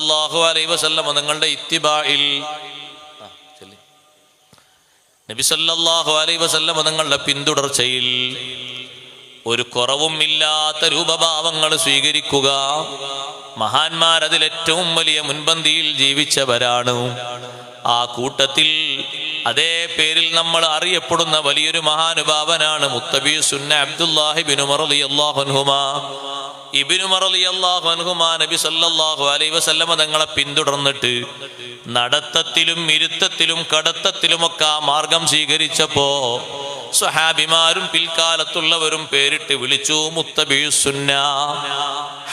സല്ലല്ലാഹു അലൈ വസല്ലമ നിങ്ങളുടെ ഇത്തിബായിൽ നബി സല്ലല്ലാഹു അലൈഹി വസല്ലമ നിങ്ങളുടെ പിന്തുടർച്ചയിൽ ഒരു കുറവും ഇല്ലാത്ത രൂപഭാവങ്ങൾ സ്വീകരിക്കുക. മഹാന്മാർ അതിൽ ഏറ്റവും വലിയ മുൻപന്തിയിൽ ജീവിച്ചവരാണ്. ആ കൂട്ടത്തിൽ അതേ പേരിൽ നമ്മൾ അറിയപ്പെടുന്ന വലിയൊരു മഹാനുഭാവനാണ് മുത്തബി സുന്ന അബ്ദുല്ലാഹിബിൻ ഉമർ നബി സല്ലല്ലാഹു അലൈഹി വസല്ലമ തങ്ങളെ പിന്തുടർന്നിട്ട് നടത്തത്തിലും ഇരുത്തത്തിലും കടത്തത്തിലുമൊക്കെ ആ മാർഗം സ്വീകരിച്ചപ്പോ സ്വഹാബിമാരും പിൽക്കാലത്തുള്ളവരും പേരിട്ട് വിളിച്ചു മുത്തബീസുന്ന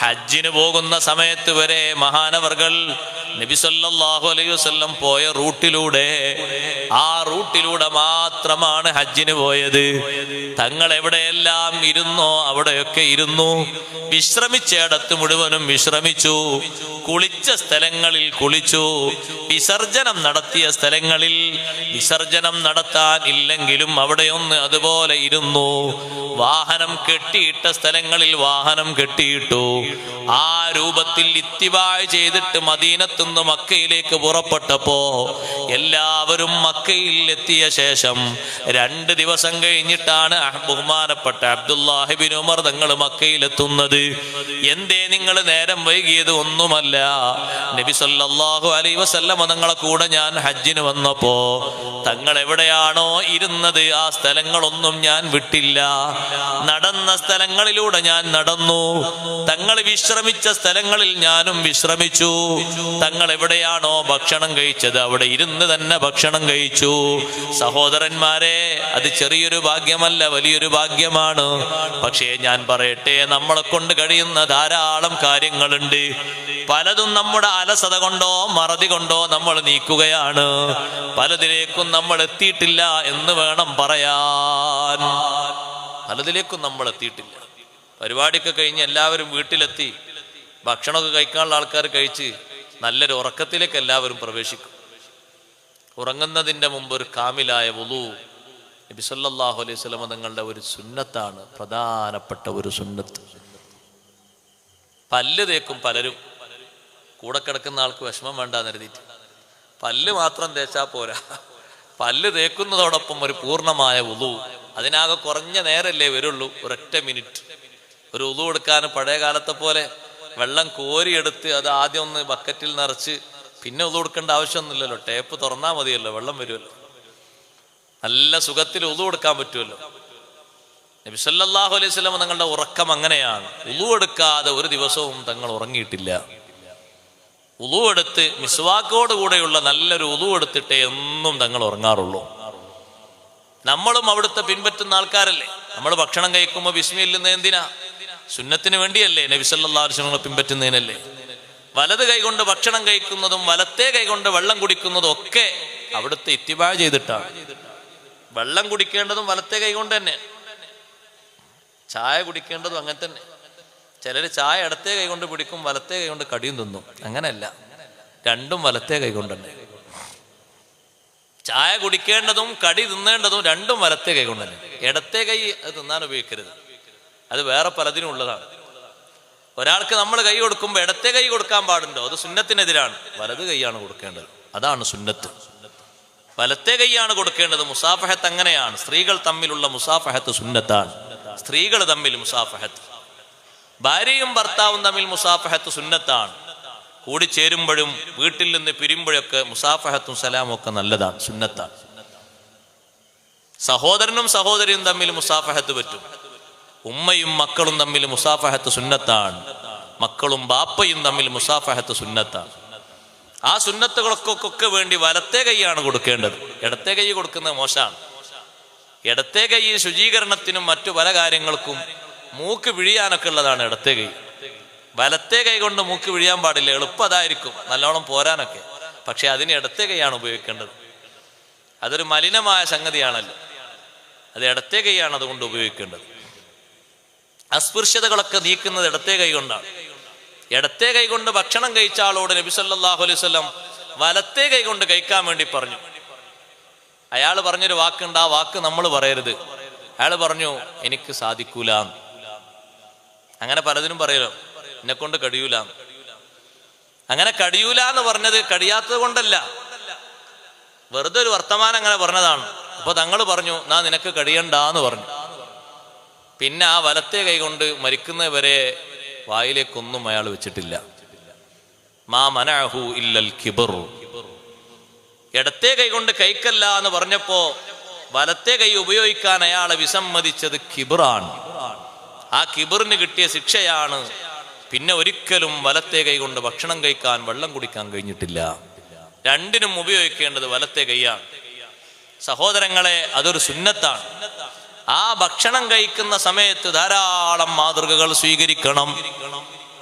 ഹജ്ജിന് പോകുന്ന സമയത്ത് വരെ മഹാനവർകൾ നബി സല്ലല്ലാഹു അലൈഹി വസല്ലം പോയ റൂട്ടിലൂടെ ആ റൂട്ടിലൂടെ മാത്രമാണ് ഹജ്ജിന് പോയത്. തങ്ങൾ എവിടെയെല്ലാം ഇരുന്നോ അവിടെയൊക്കെ ഇരുന്നു. വിശ്രമിച്ചയിടത്ത് മുഴുവനും വിശ്രമിച്ചു. കുളിച്ച സ്ഥലങ്ങളിൽ കുളിച്ചു. വിസർജനം നടത്തിയ സ്ഥലങ്ങളിൽ വിസർജനം നടത്താൻ ഇല്ലെങ്കിലും അവിടെയൊന്ന് അതുപോലെ ഇരുന്നു. വാഹനം കെട്ടിയിട്ട സ്ഥലങ്ങളിൽ വാഹനം കെട്ടിയിട്ടു. ആ രൂപത്തിൽ ഇത്തിവായ ചെയ്തിട്ട് മദീനത്തുനിന്ന് മക്കയിലേക്ക് പുറപ്പെട്ടപ്പോ എല്ലാവരും മക്കയിൽ എത്തിയ ശേഷം രണ്ട് ദിവസം കഴിഞ്ഞിട്ടാണ് ബഹുമാനപ്പെട്ട അബ്ദുല്ലാഹിബിൻ ഉമർ തങ്ങൾ മക്കയിലെത്തുന്നത്. എന്തേ നിങ്ങൾ നേരം വൈകിയത് ഒന്നുമല്ല. നബി സല്ലല്ലാഹു അലൈഹി വസല്ലമ തങ്ങളെ കൂടെ ഞാൻ ഹജ്ജിന് വന്നപ്പോ തങ്ങൾ എവിടെയാണോ ഇരുന്നത് ആ സ്ഥലങ്ങളൊന്നും ഞാൻ വിട്ടില്ല. നടന്ന സ്ഥലങ്ങളിലൂടെ ഞാൻ നടന്നു. തങ്ങൾ വിശ്രമിച്ച സ്ഥലങ്ങളിൽ ഞാനും വിശ്രമിച്ചു. തങ്ങൾ എവിടെയാണോ ഭക്ഷണം കഴിച്ചത് അവിടെ ഇരുന്ന് തന്നെ ഭക്ഷണം കഴിച്ചു. സഹോദരന്മാരെ അത് ചെറിയൊരു ഭാഗ്യമല്ല വലിയൊരു ഭാഗ്യമാണ്. പക്ഷേ ഞാൻ പറയട്ടെ നമ്മളെ കൊണ്ട് കഴിയുന്ന ധാരാളം കാര്യങ്ങളുണ്ട്. പലതും നമ്മുടെ അലസത കൊണ്ടോ മറതി കൊണ്ടോ നമ്മൾ നീക്കുകയാണ്. പലതിലേക്കും നമ്മൾ എത്തിയിട്ടില്ല എന്ന് വേണം പറയാൻ. പലതിലേക്കും നമ്മൾ എത്തിയിട്ടില്ല. പരിപാടിയൊക്കെ കഴിഞ്ഞ് എല്ലാവരും വീട്ടിലെത്തി. ഭക്ഷണമൊക്കെ കഴിക്കാനുള്ള ആൾക്കാർ കഴിച്ച് നല്ലൊരു ഉറക്കത്തിലേക്ക് എല്ലാവരും പ്രവേശിക്കും. ഉറങ്ങുന്നതിന്റെ മുമ്പ് ഒരു കാമിലായ വുളു. നബി സല്ലല്ലാഹു അലൈഹി വസല്ലമ തങ്ങളുടെ ഒരു സുന്നത്താണ്. പ്രധാനപ്പെട്ട ഒരു സുന്നത്ത്. പല്ല് തേക്കും പലരും. കൂടെ കിടക്കുന്ന ആൾക്ക് വിഷമം വേണ്ടാന്ന് കരുതിയിട്ട്. പല്ല് മാത്രം തേച്ചാ പോരാ. പല്ല് തേക്കുന്നതോടൊപ്പം ഒരു പൂർണമായ ഉളു. അതിനാകെ കുറഞ്ഞ നേരല്ലേ വരുള്ളൂ. ഒരൊറ്റ മിനിറ്റ്. ഒരു ഉളു എടുക്കാൻ പഴയ കാലത്തെ പോലെ വെള്ളം കോരിയെടുത്ത് അത് ആദ്യം ഒന്ന് ബക്കറ്റിൽ നിറച്ച് പിന്നെ ഉളു കൊടുക്കേണ്ട ആവശ്യമൊന്നുമില്ലല്ലോ. ടേപ്പ് തുറന്നാൽ മതിയല്ലോ. വെള്ളം വരുമല്ലോ. നല്ല സുഖത്തിൽ ഉളു കൊടുക്കാൻ പറ്റുമല്ലോ. നബി സല്ലല്ലാഹു അലൈഹി വസല്ലം തങ്ങളുടെ ഉറക്കം അങ്ങനെയാണ്. ഉളു എടുക്കാതെ ഒരു ദിവസവും തങ്ങൾ ഉറങ്ങിയിട്ടില്ല. ഉളു എടുത്ത് മിസ്വാക്കോട് കൂടെയുള്ള നല്ലൊരു ഉളു എടുത്തിട്ടേ എന്നും തങ്ങൾ ഉറങ്ങാറുള്ളൂ. നമ്മളും അവിടുത്തെ പിൻപറ്റുന്ന ആൾക്കാരല്ലേ? നമ്മൾ ഭക്ഷണം കഴിക്കുമ്പോൾ വിസ്മയില്ലുന്ന എന്തിനാ? സുന്നത്തിന് വേണ്ടിയല്ലേ? നബി സല്ലല്ലാഹു അലൈഹി വസല്ലം പിൻപറ്റുന്നതിനല്ലേ? വലത് കൈകൊണ്ട് ഭക്ഷണം കഴിക്കുന്നതും വലത്തേ കൈകൊണ്ട് വെള്ളം കുടിക്കുന്നതും ഒക്കെ അവിടുത്തെ ഇത്തിബാ ചെയ്തിട്ടാണ്. വെള്ളം കുടിക്കേണ്ടതും വലത്തേ കൈകൊണ്ട് തന്നെ. ചായ കുടിക്കേണ്ടതും അങ്ങനെ തന്നെ. ചിലർ ചായ ഇടത്തെ കൈകൊണ്ട് പിടിക്കും വലത്തെ കൈകൊണ്ട് കടിയും തിന്നും. അങ്ങനെയല്ല. രണ്ടും വലത്തെ കൈകൊണ്ട് തന്നെ ചായ കുടിക്കേണ്ടതും കടി തിന്നേണ്ടതും രണ്ടും വലത്തെ കൈകൊണ്ട് തന്നെ ഇടത്തെ കൈ അത് തിന്നാൻ ഉപയോഗിക്കരുത്. അത് വേറെ പലതിനും ഉള്ളതാണ്. ഒരാൾക്ക് നമ്മൾ കൈ കൊടുക്കുമ്പോൾ ഇടത്തെ കൈ കൊടുക്കാൻ പാടുണ്ടോ? അത് സുന്നത്തിനെതിരാണ്. വലത് കൈയാണ് കൊടുക്കേണ്ടത്. അതാണ് സുന്നത്ത്. വലത്തെ കൈയാണ് കൊടുക്കേണ്ടത് മുസാഫഹത്ത് അങ്ങനെയാണ്. സ്ത്രീകൾ തമ്മിലുള്ള മുസാഫഹത്ത് സുന്നത്താണ്. സ്ത്രീകൾ തമ്മിൽ മുസാഫഹത്ത്. ഭാര്യയും ഭർത്താവും തമ്മിൽ മുസാഫഹത്ത് സുന്നത്താണ്. കൂടി കൂടിച്ചേരുമ്പോഴും വീട്ടിൽ നിന്ന് പിരിയുമ്പോഴൊക്കെ മുസാഫഹത്തും സലാമും ഒക്കെ നല്ലതാണ് സുന്നത്താണ്. സഹോദരനും സഹോദരിയും തമ്മിൽ മുസാഫഹത്ത് പറ്റും. ഉമ്മയും മക്കളും തമ്മിൽ മുസാഫഹത്ത് സുന്നത്താണ്. മക്കളും ബാപ്പയും തമ്മിൽ മുസാഫഹത്ത് സുന്നത്താണ്. ആ സുന്നത്തുകൾക്കൊക്കെ വേണ്ടി വലത്തെ കൈയാണ് കൊടുക്കേണ്ടത്. ഇടത്തെ കൈ കൊടുക്കുന്നത് മോശമാണ്. ഇടത്തെ കൈ ശുചീകരണത്തിനും മറ്റു പല കാര്യങ്ങൾക്കും മൂക്ക് വിഴിയാനൊക്കെ ഉള്ളതാണ് ഇടത്തെ കൈ. വലത്തെ കൈ കൊണ്ട് മൂക്ക് വിഴിയാൻ പാടില്ല. എളുപ്പതായിരിക്കും. നല്ലോണം പോരാനൊക്കെ. പക്ഷെ അതിന് ഇടത്തെ കൈയാണ് ഉപയോഗിക്കേണ്ടത്. അതൊരു മലിനമായ സംഗതിയാണല്ലോ. അത് ഇടത്തെ കൈയാണ് അതുകൊണ്ട് ഉപയോഗിക്കേണ്ടത്. അസ്പൃശ്യതകളൊക്കെ നീക്കുന്നത് ഇടത്തെ കൈ കൊണ്ടാണ്. ഇടത്തെ കൈ കൊണ്ട് ഭക്ഷണം കഴിച്ച ആളോട് നബി സല്ലാഹു അലൈഹി വലത്തെ കൈ കൊണ്ട് കഴിക്കാൻ വേണ്ടി പറഞ്ഞു. അയാൾ പറഞ്ഞൊരു വാക്കുണ്ട്. ആ വാക്ക് നമ്മൾ പറയരുത്. അയാൾ പറഞ്ഞു എനിക്ക് സാധിക്കൂല അങ്ങനെ പലതിനും പറയലോ? എന്നെ കൊണ്ട് കഴിയൂല അങ്ങനെ കടിയൂല എന്ന് പറഞ്ഞത് കടിയാത്തത് കൊണ്ടല്ല. വെറുതെ ഒരു വർത്തമാനം അങ്ങനെ പറഞ്ഞതാണ്. അപ്പൊ തങ്ങൾ പറഞ്ഞു നാ നിനക്ക് കടിയണ്ടെന്ന് പറഞ്ഞു. പിന്നെ ആ വലത്തെ കൈ കൊണ്ട് മരിക്കുന്നവരെ വായിലേക്കൊന്നും അയാൾ വെച്ചിട്ടില്ല. മാ മനഹു ഇല്ലൽ കിബർ. ഇടത്തെ കൈ കൊണ്ട് കൈക്കല്ല എന്ന് പറഞ്ഞപ്പോ വലത്തെ കൈ ഉപയോഗിക്കാൻ അയാളെ വിസമ്മതിച്ചത് കിബറാണ്. ആ കിബറിന് കിട്ടിയ ശിക്ഷയാണ്. പിന്നെ ഒരിക്കലും വലത്തെ കൈ കൊണ്ട് ഭക്ഷണം കഴിക്കാൻ വെള്ളം കുടിക്കാൻ കഴിഞ്ഞിട്ടില്ല. രണ്ടിനും ഉപയോഗിക്കേണ്ടത് വലത്തെ കൈയാണ്. സഹോദരങ്ങളെ അതൊരു സുന്നത്താണ്. ആ ഭക്ഷണം കഴിക്കുന്ന സമയത്ത് ധാരാളം മാതൃകകൾ സ്വീകരിക്കണം.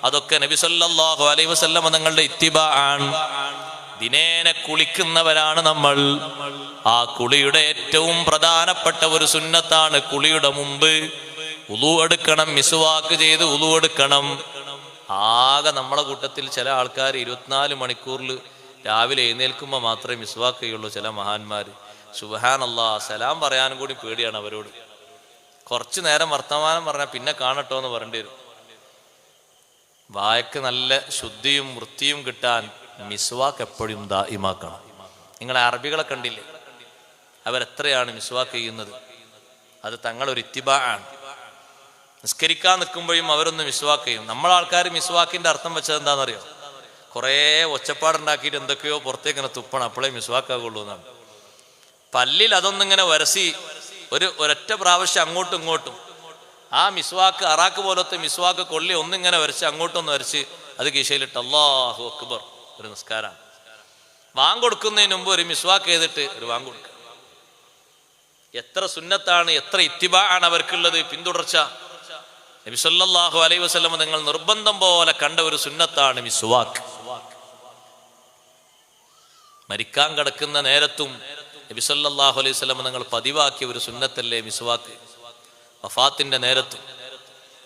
അതൊക്കെ നബിസല്ലാഹു അലൈ അലൈഹി വസല്ലമ തങ്ങളുടെ ഇത്തിബ ആണ് ദിനേന കുളിക്കുന്നവരാണ് നമ്മൾ. ആ കുളിയുടെ ഏറ്റവും പ്രധാനപ്പെട്ട ഒരു സുന്നത്താണ് കുളിയുടെ മുമ്പ്. ഉളു എടുക്കണം മിസ്വാക്ക് ചെയ്ത് ഉളു എടുക്കണം. ആകെ നമ്മളെ കൂട്ടത്തിൽ ചില ആൾക്കാർ ഇരുപത്തിനാല് മണിക്കൂറിൽ രാവിലെ എഴുന്നേൽക്കുമ്പോൾ മാത്രമേ മിസ്വാക്ക് ചെയ്യുള്ളൂ ചില മഹാന്മാർ സുബഹാനല്ലാ സലാം പറയാനും കൂടി പേടിയാണ് അവരോട്. കുറച്ചു നേരം വർത്തമാനം പറഞ്ഞാൽ പിന്നെ കാണട്ടോ എന്ന് പറയേണ്ടി വരും. വായക്ക് നല്ല ശുദ്ധിയും വൃത്തിയും കിട്ടാൻ മിസ്വാക്ക് എപ്പോഴും ദായിമാക്കണം നിങ്ങൾ അറബികളെ കണ്ടില്ലേ? അവരെത്രയാണ് മിസ്വാക്ക് ചെയ്യുന്നത്? അത് തങ്ങളൊരു ഇത്തിബാ ആണ്. നിസ്കരിക്കാൻ നിൽക്കുമ്പോഴും അവരൊന്ന് മിസ്വാക്ക് ചെയ്യും നമ്മളെ ആൾക്കാർ മിസ്വാക്കിന്റെ അർത്ഥം വെച്ചത് എന്താണെന്നറിയോ? കുറേ ഒച്ചപ്പാടുണ്ടാക്കിയിട്ട് എന്തൊക്കെയോ പുറത്തേക്ക് ഇങ്ങനെ തുപ്പണം. അപ്പോഴേ മിസ്വാക്കാകുള്ളൂ എന്നാണ്. പല്ലിൽ അതൊന്നിങ്ങനെ വരസി ഒരു ഒരൊറ്റ പ്രാവശ്യം അങ്ങോട്ടും ഇങ്ങോട്ടും. ആ മിസ്വാക്ക് അറാക്ക് പോലത്തെ മിസ്വാക്ക് കൊള്ളി ഒന്നിങ്ങനെ വരച്ച് അങ്ങോട്ടൊന്ന് വരച്ച് അത് കീശയിലിട്ട് അള്ളാഹു അക്ബർ ഒരു നിസ്കാരമാണ് വാങ്കൊടുക്കുന്നതിന് മുമ്പ് ഒരു മിസ്വാക്ക് ചെയ്തിട്ട് ഒരു വാങ്ങ് കൊടുക്കുക. എത്ര സുന്നത്താണ് എത്ര ഇത്തിബ ആണ് അവർക്കുള്ളത് പിന്തുടർച്ച. നബി അലൈ വസല്ലം നിങ്ങൾ നിർബന്ധം പോലെ കണ്ട ഒരു സുന്നത്താണ് മിസ്വാക്ക് മരിക്കാൻ കിടക്കുന്ന നേരത്തും നബി സല്ലല്ലാഹു അലൈഹി വസല്ലം നിങ്ങൾ പതിവാക്കിയ ഒരു സുന്നത്തല്ലേ മിസ്വാക്ക് വഫാത്തിന്റെ നേരത്തും.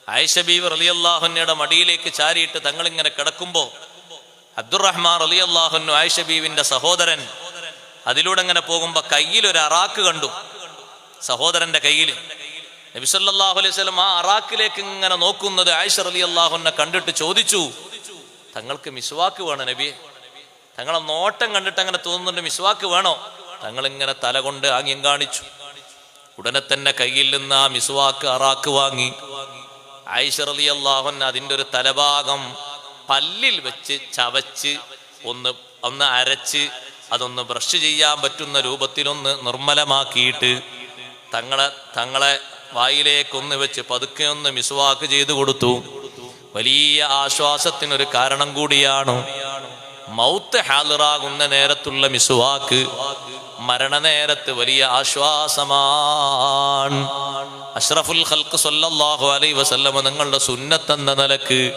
ആയിഷ അലി അള്ളാഹുന്നയുടെ മടിയിലേക്ക് ചാരിയിട്ട് തങ്ങളിങ്ങനെ കിടക്കുമ്പോ അബ്ദുറഹ്മാൻ അലി ആയിഷ ബീവിന്റെ സഹോദരൻ അതിലൂടെ അങ്ങനെ പോകുമ്പോ കയ്യിൽ ഒരു അറാക്ക് കണ്ടു. സഹോദരന്റെ കയ്യിൽ നബി സല്ലല്ലാഹു അലൈഹി വസല്ലം ആ അറാക്കിലേക്ക് ഇങ്ങനെ നോക്കുന്നത് ആയിഷ അള്ളാഹുനെ കണ്ടിട്ട് ചോദിച്ചു തങ്ങൾക്ക് മിസ്വാക്ക് വേണോ നബി? തങ്ങളെ നോട്ടം കണ്ടിട്ട് അങ്ങനെ തോന്നുന്നുണ്ട് മിസ്വാക്ക് വേണോ? തങ്ങൾ ഇങ്ങനെ തല കൊണ്ട് ആംഗ്യം കാണിച്ചു. ഉടനെ തന്നെ കയ്യിൽ നിന്ന് ആ മിസ്വാക്ക് അറാക്ക് വാങ്ങി. ആയിഷർ അലി അള്ളാഹുൻ അതിന്റെ ഒരു തലഭാഗം പല്ലിൽ വെച്ച് ചവച്ച് ഒന്ന് ഒന്ന് അരച്ച് അതൊന്ന് ബ്രഷ് ചെയ്യാൻ പറ്റുന്ന രൂപത്തിലൊന്ന് നിർമ്മലമാക്കിയിട്ട് തങ്ങളെ തങ്ങളെ വായിലേക്കൊന്ന് വെച്ച് പതുക്കെ ഒന്ന് മിസ്വാക്ക് ചെയ്തു കൊടുത്തു. വലിയ ആശ്വാസത്തിനൊരു കാരണം കൂടിയാണ് മൗത്ത് ഹാലറാകുന്ന നേരത്തുള്ള മിസ്വാക്ക് മരണനേരത്ത് വലിയ ആശ്വാസമാണ്. അഷ്റഫുൽ ഖൽക്ക് സൊല്ലാഹു അലൈ വസല്ലമ നിങ്ങളുടെ സുന്നത്തെന്ന നിലയ്ക്ക്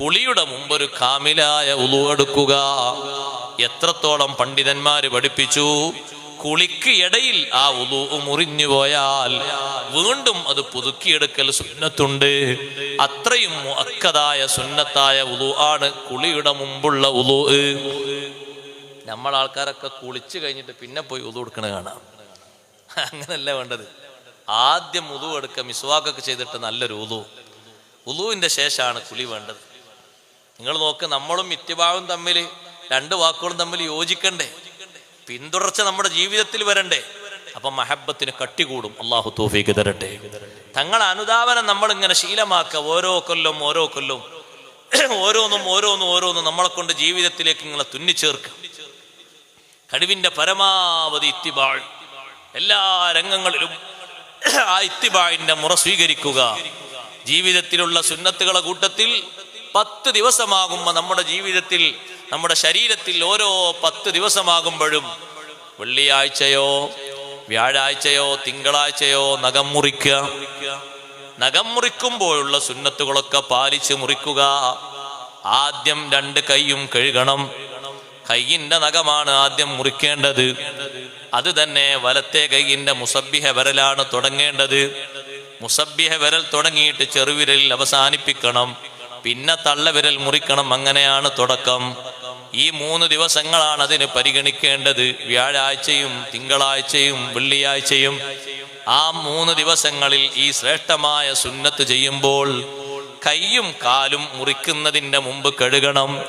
കുളിയുടെ മുമ്പൊരു കാമിലായ ഉളു എടുക്കുക. എത്രത്തോളം പണ്ഡിതന്മാര് പഠിപ്പിച്ചു. കുളിക്ക് ഇടയിൽ ആ ഉതു മുറിഞ്ഞു പോയാൽ വീണ്ടും അത് പുതുക്കിയെടുക്കൽ സുന്നത്തുണ്ട്. അത്രയും അക്കതായ സുന്നത്തായ ഉതു ആണ് കുളിയുടെ മുമ്പുള്ള ഉതു നമ്മൾ ആൾക്കാരൊക്കെ കുളിച്ചു കഴിഞ്ഞിട്ട് പിന്നെ പോയി ഉതു എടുക്കണ കാണാം. അങ്ങനല്ല വേണ്ടത്. ആദ്യം ഉതു എടുക്കുക മിസ്വാക്കൊക്കെ ചെയ്തിട്ട് നല്ലൊരു ഉതു ഉളുവിന്റെ ശേഷമാണ് കുളി വേണ്ടത്. നിങ്ങൾ നോക്ക് നമ്മളും മിത്യഭാവും തമ്മിൽ രണ്ട് വാക്കുകളും തമ്മിൽ യോജിക്കണ്ടേ? പിന്തുടർച്ച നമ്മുടെ ജീവിതത്തിൽ വരണ്ടേ? അപ്പം മഹബത്തിന് കട്ടികൂടും. അള്ളാഹു തോഫിക്ക് തരട്ടെ. തങ്ങളെ അനുദാപനം നമ്മൾ ഇങ്ങനെ ശീലമാക്കുക. ഓരോ കൊല്ലം ഓരോ കൊല്ലം. ഓരോന്നും ഓരോന്നും ഓരോന്നും നമ്മളെ കൊണ്ട് ജീവിതത്തിലേക്ക് ഇങ്ങനെ തുന്നിച്ചേർക്കുക. കഴിവിന്റെ പരമാവധി ഇത്തിബാൾ. എല്ലാ രംഗങ്ങളിലും ആ ഇത്തിബാഴിന്റെ മുറ സ്വീകരിക്കുക. ജീവിതത്തിലുള്ള സുന്നത്തുകളെ കൂട്ടത്തിൽ പത്ത് ദിവസമാകുമ്പോൾ നമ്മുടെ ജീവിതത്തിൽ നമ്മുടെ ശരീരത്തിൽ ഓരോ പത്ത് ദിവസമാകുമ്പോഴും വെള്ളിയാഴ്ചയോ വ്യാഴാഴ്ചയോ തിങ്കളാഴ്ചയോ നഖം മുറിക്കുക. നഖം മുറിക്കുമ്പോഴുള്ള സുന്നത്തുകളൊക്കെ പാലിച്ച് മുറിക്കുക. ആദ്യം രണ്ട് കൈയും കഴുകണം. കൈയിന്റെ നഖമാണ് ആദ്യം മുറിക്കേണ്ടത്. അത് തന്നെ വലത്തെ കൈയിന്റെ മുസബ്ബിഹ വിരലാണ് തുടങ്ങേണ്ടത്. മുസബ്ബിഹ വിരൽ തുടങ്ങിയിട്ട് ചെറുവിരലിൽ അവസാനിപ്പിക്കണം. പിന്നെ തള്ളവിരൽ മുറിക്കണം. അങ്ങനെയാണ് തുടക്കം. ഈ മൂന്ന് ദിവസങ്ങളാണ് അതിന് പരിഗണിക്കേണ്ടത്. വ്യാഴാഴ്ചയും തിങ്കളാഴ്ചയും വെള്ളിയാഴ്ചയും. ആ മൂന്ന് ദിവസങ്ങളിൽ ഈ ശ്രേഷ്ഠമായ സുന്നത്ത് ചെയ്യുമ്പോൾ കൈയും കാലും മുറിക്കുന്നതിന്റെ മുമ്പ് കഴുകണം.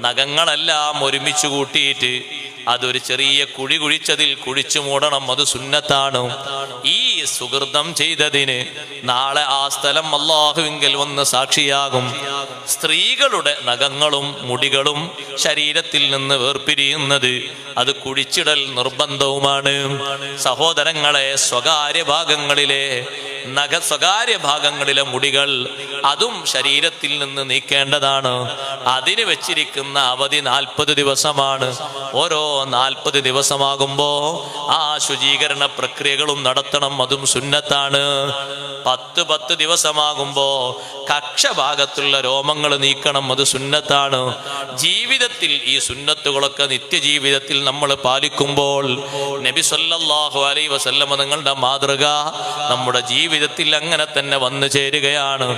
നഖങ്ങളെല്ലാം ഒരുമിച്ച് കൂട്ടിയിട്ട് അതൊരു ചെറിയ കുഴി കുഴിച്ചതിൽ കുഴിച്ചു മൂടണം. അത് സുന്നത്താണ്. ഈ സുഹൃതം ചെയ്തതിന് നാളെ ആ സ്ഥലം അള്ളാഹുവിങ്കൽ വന്ന് സാക്ഷിയാകും. സ്ത്രീകളുടെ നഖങ്ങളും മുടികളും ശരീരത്തിൽ നിന്ന് വേർപിരിയുന്നത് അത് കുഴിച്ചിടൽ നിർബന്ധവുമാണ്. സഹോദരങ്ങളെ സ്വകാര്യ ഭാഗങ്ങളിലെ നഖ സ്വകാര്യ ഭാഗങ്ങളിലെ മുടികൾ അതും ശരീരത്തിൽ നിന്ന് നീക്കേണ്ടതാണ്. അതിന് വെച്ചിരിക്കുന്ന അവധി നാൽപ്പത് ദിവസമാണ്. ഓരോ നാൽപ്പത് ദിവസമാകുമ്പോൾ ആ ശുചീകരണ പ്രക്രിയകളും നടത്തണം. അതും സുന്നത്താണ്. പത്ത് പത്ത് ദിവസമാകുമ്പോ കക്ഷഭാഗത്തുള്ള രോമങ്ങൾ നീക്കണം അത് സുന്നത്താണ്. ജീവിതത്തിൽ ഈ സുന്നത്തുകളൊക്കെ നിത്യജീവിതത്തിൽ നമ്മൾ പാലിക്കുമ്പോൾ നബി സല്ലാഹു അലൈ വസല്ലമ നിങ്ങളുടെ മാതൃക നമ്മുടെ ജീവിതത്തിൽ അങ്ങനെ തന്നെ വന്നു ചേരുകയാണ്.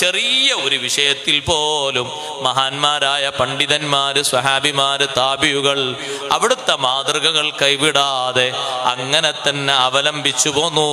ചെറിയ ഒരു വിഷയത്തിൽ പോലും മഹാന്മാരായ പണ്ഡിതന്മാര് സ്വഹാബിമാര് താപിയുകൾ അവിടുത്തെ മാതൃകകൾ കൈവിടാതെ അങ്ങനെ തന്നെ അവലംബിച്ചു പോന്നു.